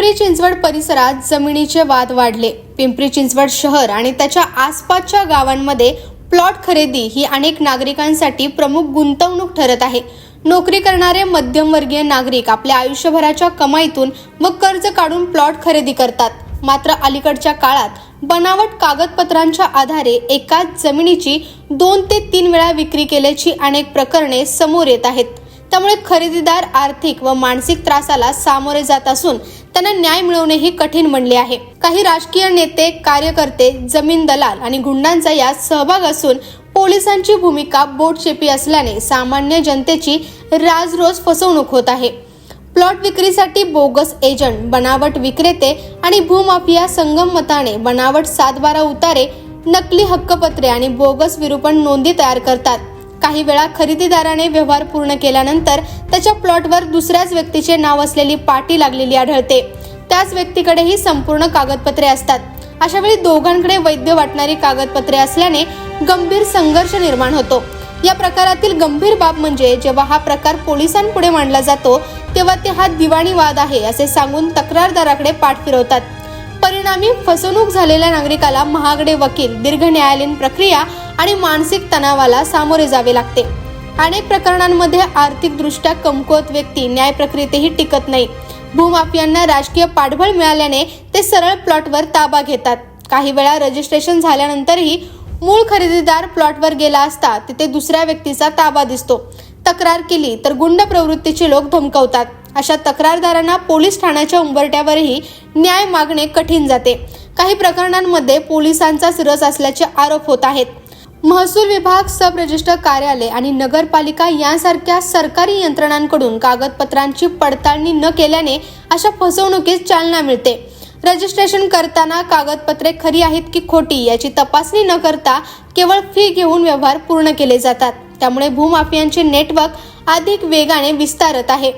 पिंपरी चिंचवड परिसरात जमिनीचे वाद वाढले. पिंपरी चिंचवड शहर आणि त्याच्या आसपासच्या गावांमध्ये प्लॉट खरेदी ही अनेक नागरिकांसाठी प्रमुख गुंतवणूक ठरत आहे. नोकरी करणारे मध्यमवर्गीय नागरिक आपल्या आयुष्यभराच्या कमाईतून व कर्ज काढून प्लॉट खरेदी करतात. मात्र अलीकडच्या काळात बनावट कागदपत्रांच्या आधारे एकाच जमिनीची दोन ते तीन वेळा विक्री केल्याची अनेक प्रकरणे समोर येत आहेत. त्यामुळे खरेदीदार आर्थिक व मानसिक त्रासाला सामोरे जात असून त्यांना न्याय मिळवणेही कठीण म्हणले आहे. काही राजकीय नेते कार्यकर्ते जमीन दलाल आणि गुंडांचा यात सहभाग असून पोलिसांची भूमिका बोटशेपी असल्याने सामान्य जनतेची राजरोज फसवणूक होत आहे. प्लॉट विक्रीसाठी बोगस एजंट बनावट विक्रेते आणि भूमाफिया संगमताने बनावट सातबारा उतारे नकली हक्कपत्रे आणि बोगस विरूपण नोंदी तयार करतात. काही वेळा खरेदीदाराने व्यवहार पूर्ण केल्यानंतर त्याच्या प्लॉटवर दुसऱ्याच व्यक्तीचे नाव असलेली पाटी लागलेली आढळते. त्याच व्यक्तीकडेही संपूर्ण कागदपत्रे असतात. अशा वेळी दोघांकडे वैध वाटणारी कागदपत्रे असल्याने गंभीर संघर्ष निर्माण होतो. या प्रकारातील गंभीर बाब म्हणजे जेव्हा हा प्रकार पोलिसांपुढे मांडला जातो तेव्हा ते हा दिवाणी वाद आहे असे सांगून तक्रारदाराकडे पाठ फिरवतात. परिणामी फसवणूक झालेल्या नागरिकाला महागडे वकील दीर्घ न्यायालयीन प्रक्रिया आणि मानसिक तणावाला सामोरे जावे लागते. अनेक प्रकरणांमध्ये आर्थिकदृष्ट्या कमकुवत व्यक्ती न्याय प्रक्रियेतही टिकत नाही. भूमाफियांना राजकीय पाठबळ मिळाल्याने ते सरळ प्लॉटवर ताबा घेतात. काही वेळा रजिस्ट्रेशन झाल्यानंतरही मूळ खरेदीदार प्लॉटवर गेला असता तिथे दुसऱ्या व्यक्तीचा ताबा दिसतो. तक्रार केली तर गुंड प्रवृत्तीचे लोक धमकवतात. अशा तक्रारदारांना पोलीस ठाण्याच्या उंबरट्यावरही न्याय मागणे कठीण जाते. काही प्रकरणांमध्ये पोलिसांचाच रस असल्याचे आरोप होत आहेत. महसूल विभाग सब रजिस्टर कार्यालय आणि नगरपालिका यांसारख्या सरकारी यंत्रणांकडून कागदपत्रांची पडताळणी न केल्याने अशा फसवणुकीस चालना मिळते. रजिस्ट्रेशन करताना कागदपत्रे खरी आहेत की खोटी याची तपासणी न करता केवळ फी घेऊन व्यवहार पूर्ण केले जातात. त्यामुळे भूमाफियांचे नेटवर्क अधिक वेगाने विस्तारत आहे.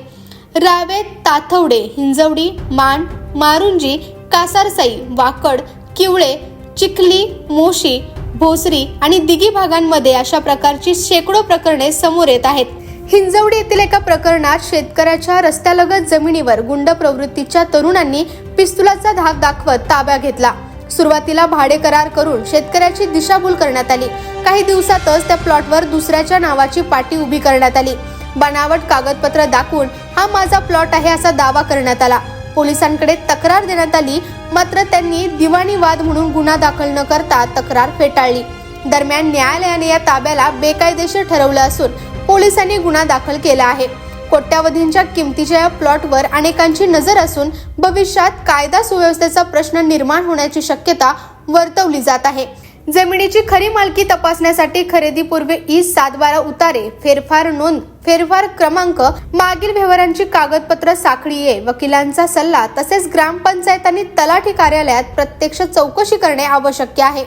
रावे ताथवडे हिंजवडी मान मारुंजी कासारसाई वाकड किवळे चिखली मोशी भोसरी आणि दिघी भागांमध्ये अशा प्रकारची शेकडो प्रकरणे समोर येत आहेत. हिंजवडी येथील एका प्रकरणात शेतकऱ्याच्या रस्त्यालगत जमिनीवर गुंड प्रवृत्तीच्या तरुणांनी पिस्तुलाचा धाक दाखवत ताब्या घेतला. सुरुवातीला भाडे करार करून शेतकऱ्याची दिशाभूल करण्यात आली. काही दिवसातच त्या प्लॉटवर दुसऱ्याच्या नावाची पाटी उभी करण्यात आली. बनावट कागदपत्र दाखवून हा माझा प्लॉट आहे असा दावा करण्यात आला. पोलिसांकडे तक्रार देण्यात आली मात्र त्यांनी दिवाणी वाद म्हणून गुन्हा दाखल न करता तक्रार फेटाळली. दरम्यान न्यायालयाने या ताब्याला बेकायदेशीर ठरवलं असून पोलिसांनी गुन्हा दाखल केला आहे. कोट्यावधींच्या किमतीच्या या प्लॉटवर अनेकांची नजर असून भविष्यात कायदा सुव्यवस्थेचा प्रश्न निर्माण होण्याची शक्यता वर्तवली जात आहे. जमिनीची खरी मालकी तपासण्यासाठी खरेदीपूर्वी ई सातबारा उतारे फेरफार नोंद फेरफार क्रमांक मागील व्यवहारांची कागदपत्र साखळी ये वकिलांचा सल्ला तसेच ग्रामपंचायत आणि तलाठी कार्यालयात प्रत्यक्ष चौकशी करणे आवश्यक आहे.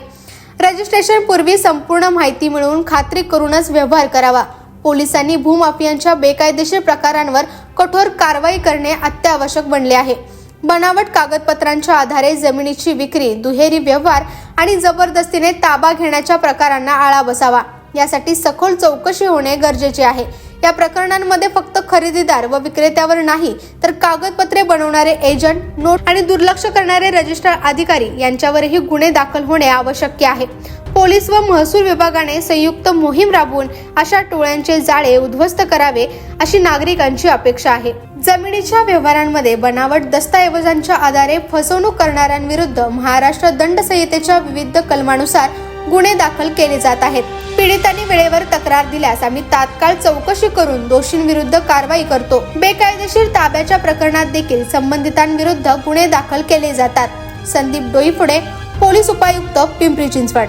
रजिस्ट्रेशन पूर्वी संपूर्ण माहिती मिळवून खात्री करूनच व्यवहार करावा. पोलिसांनी भूमाफियांच्या बेकायदेशीर प्रकारांवर कठोर कारवाई करणे अत्यावश्यक बनले आहे. बनावट कागदपत्रांच्या आधारे जमिनीची विक्री दुहेरी व्यवहार आणि जबरदस्तीने ताबा घेण्याच्या प्रकारांना आळा बसावा. यासाठी सखोल चौकशी होणे गरजेचे आहे. या प्रकरणांमध्ये फक्त खरेदीदार व विक्रेत्यावर नाही तर कागदपत्रे बनवणारे एजंट नोट आणि दुर्लक्ष करणारे रजिस्टर अधिकारी यांच्यावरही गुन्हे दाखल होणे आवश्यक आहे. पोलीस व महसूल विभागाने संयुक्त मोहीम राबवून अशा टोळ्यांचे जाळे उद्ध्वस्त करावे अशी नागरिकांची अपेक्षा आहे. जमिनीच्या व्यवहारांमध्ये बनावट दस्तऐवजांच्या आधारे फसवणूक करणाऱ्यांविरुद्ध महाराष्ट्र दंड संहितेच्या विविध कलमानुसार गुन्हे दाखल केले जात आहेत. पीडितांनी वेळेवर तक्रार दिल्यास आम्ही तात्काळ चौकशी करून दोषींविरुद्ध कारवाई करतो. बेकायदेशीर ताब्याच्या प्रकरणात देखील संबंधितांविरुद्ध गुन्हे दाखल केले जातात. संदीप डोईफुडे पोलीस उपायुक्त पिंपरी चिंचवड.